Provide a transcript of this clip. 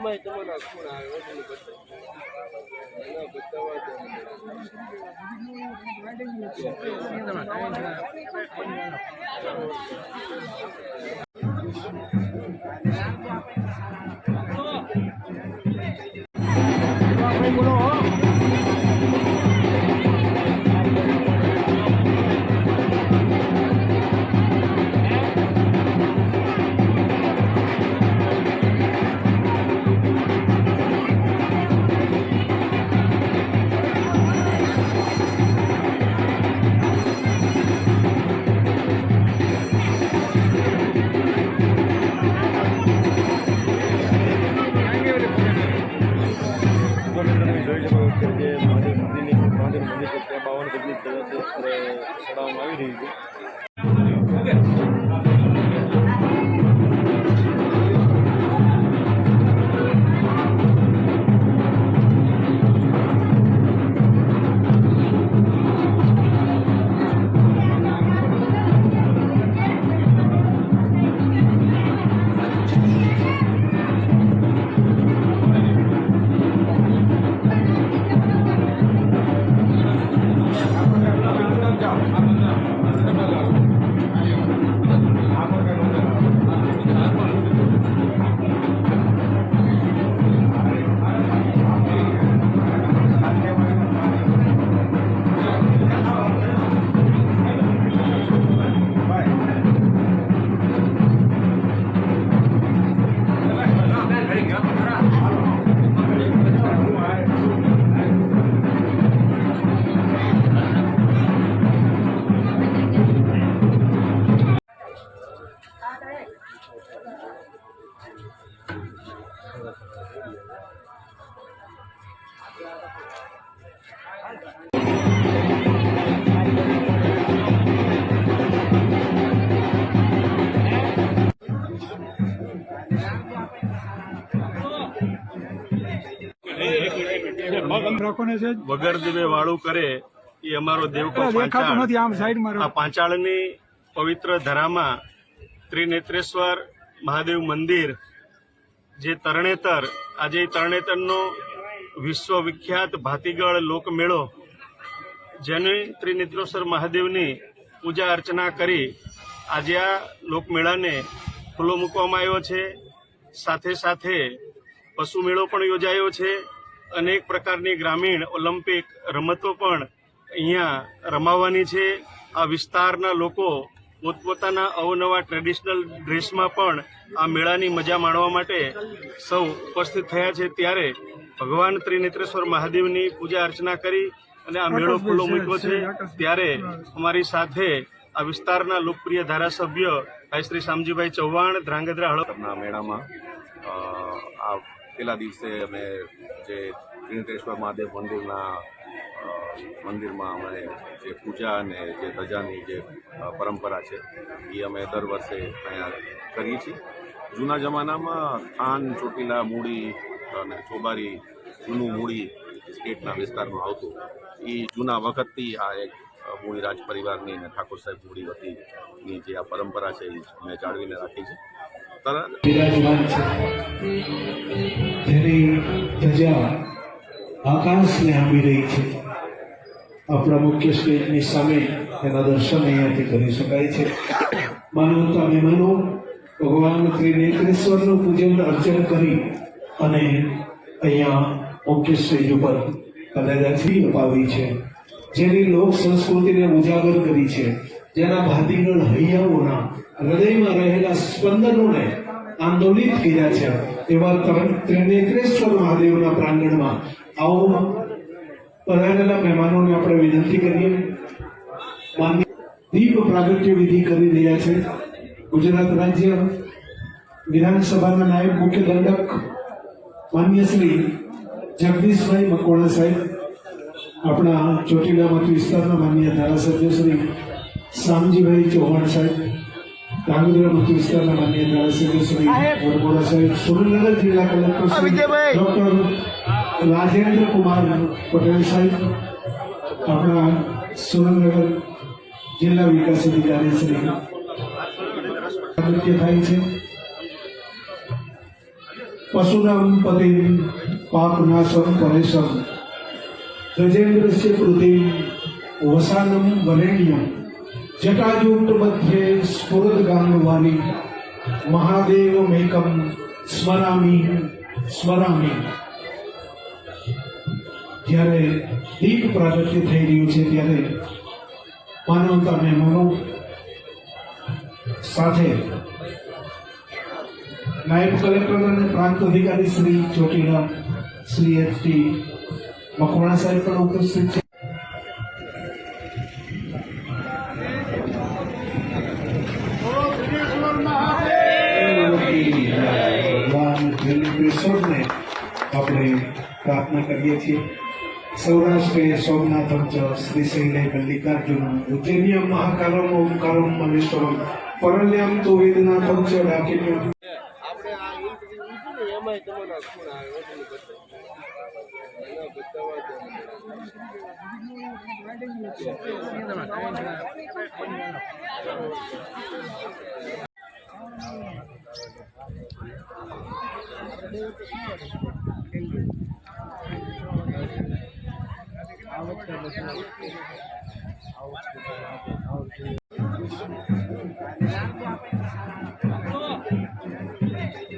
એમાં તમારા ખૂણ આવે વધુ બતાવવા બોલો જગ્યા છે અત્યારે ચડાવવામાં આવી રહી છે વગર દેવે વાળું કરે એ અમારો દેવકો પાંચાળ. પાંચાળની પવિત્ર ધરામાં ત્રિનેત્રેશ્વર મહાદેવ મંદિર, જે તરણેતર, આજે તરણેતરનો વિશ્વવિખ્યાત ભાતીગળ લોકમેળો, જેની ત્રિનેત્રેશ્વર મહાદેવની પૂજા અર્ચના કરી આજે આ લોકમેળાને ખુલ્લો મૂકવામાં આવ્યો છે. સાથે સાથે પશુ મેળો પણ યોજાયો છે. અનેક પ્રકારની ગ્રામીણ ઓલિમ્પિક રમતો પણ અહીંયા રમાવાની છે. આ વિસ્તારના લોકો પોતપોતાના અવનવા ટ્રેડિશનલ ડ્રેસમાં પણ આ મેળાની મજા માણવા માટે સૌ ઉપસ્થિત થયા છે. ત્યારે ભગવાન ત્રિનેત્રેશ્વર મહાદેવની પૂજા અર્ચના કરી અને આ મેળો ખુલ્લો મૂક્યો છે ત્યારે અમારી સાથે આ વિસ્તારના લોકપ્રિય ધારાસભ્ય ભાઈ શ્રી શામજીભાઈ ચૌહાણ ધ્રાંગધ્રા હળપ મેળામાં આ પેલા દિવસે અમે જે ત્રિનેત્રેશ્વર મહાદેવ મંદિરના મંદિરમાં અમે જે પૂજા અને જે ધજાની જે પરંપરા છે, એ અમે દર વર્ષે અહીંયા કરીએ છીએ. જૂના જમાનામાં થાન, ચોટીલા, મૂડી અને ચોબારી, જૂનું મૂડી સ્ટેટના વિસ્તારમાં આવતું. એ જૂના વખતથી આ એક મૂળી રાજ પરિવારની અને ઠાકોર સાહેબ મૂડી વતીની જે આ પરંપરા છે, એ અમે જાળવીને રાખી છે. તરત આકાશને આંબી રહી છે. આપણા મુખ્ય સ્ટેજની સામે એના દર્શન અહીંયાથી કરી શકાય છે. માનવતા મહેમાનો ભગવાન ત્રિનેત્રેશ્વરનું પૂજન અર્ચન કરી અને અહીંયા મુખ્ય સ્ટેજ ઉપર કદાચી અપાવી છે. જેની લોક સંસ્કૃતિને ઉજાગર કરી છે. જેના ભાતીગળ હૈયાઓના હૃદયમાં રહેલા સ્પંદનોને આંદોલિત કર્યા છે. એવા ત્રણ- ત્રિનેત્રેશ્વર મહાદેવના પ્રાંગણમાં આવો પધારેલા મહેમાનોને આપણે વિનંતી કરીએ. માન્ય દીપ પ્રાગટ્ય વિધિ કરી રહ્યા છે. ગુજરાત રાજ્ય વિધાનસભાના નાયબ મુખ્ય દંડક માન્ય શ્રી જગદીશભાઈ મકવાણા સાહેબ આપણા ચોટીલા મત વિસ્તારના માન્ય ધારાસભ્ય શ્રી શામજીભાઈ ચૌહાણ સાહેબ ધાંગધ્રા મત વિસ્તારના માન્ય ધારાસભ્ય શ્રી વરઘોડા સાહેબ સુરેન્દ્રનગર જિલ્લા કલેક્ટર શ્રી ડોક્ટર રાજેન્દ્ર કુમાર પટેલ સાહેબ આપણા સુરેન્દ્રનગર જિલ્લા વિકાસ અધિકારી શ્રી નૃત્ય થાય છે પશુનામ પતિ પાપ નાશમ પરેશમ ગજેન્દ્રસ્ય કૃતિમ વસાનમ વરેણ્યમ જટાજૂટ મધ્યે સ્ફુરદગાંગવાલી મહાદેવમેકમ સ્મરામી સ્મરામી જ્યારે દીપ પ્રાગટ્ય થઈ રહ્યું છે ત્યારે માનવતા મહેમાનો સાથે નાયબ કલેક્ટર અને પ્રાંત અધિકારી શ્રી ચોટીલા, શ્રી એચ ટી મકવાણા સાહેબ પણ ઉપસ્થિત છે. આપણે પ્રાર્થના કરીએ છીએ. સૌરાષ્ટ્રીય સોમનાથ શ્રીશૈલે મલ્લિકાર્જુન ઉજ્જૈનિયમ મહાકાલમ, ઓમકારમ મલેશ્વરમ પરલ્યમ તો વેદનાથમ ચ, ડાકિન્યમ Thank you. Obrigado.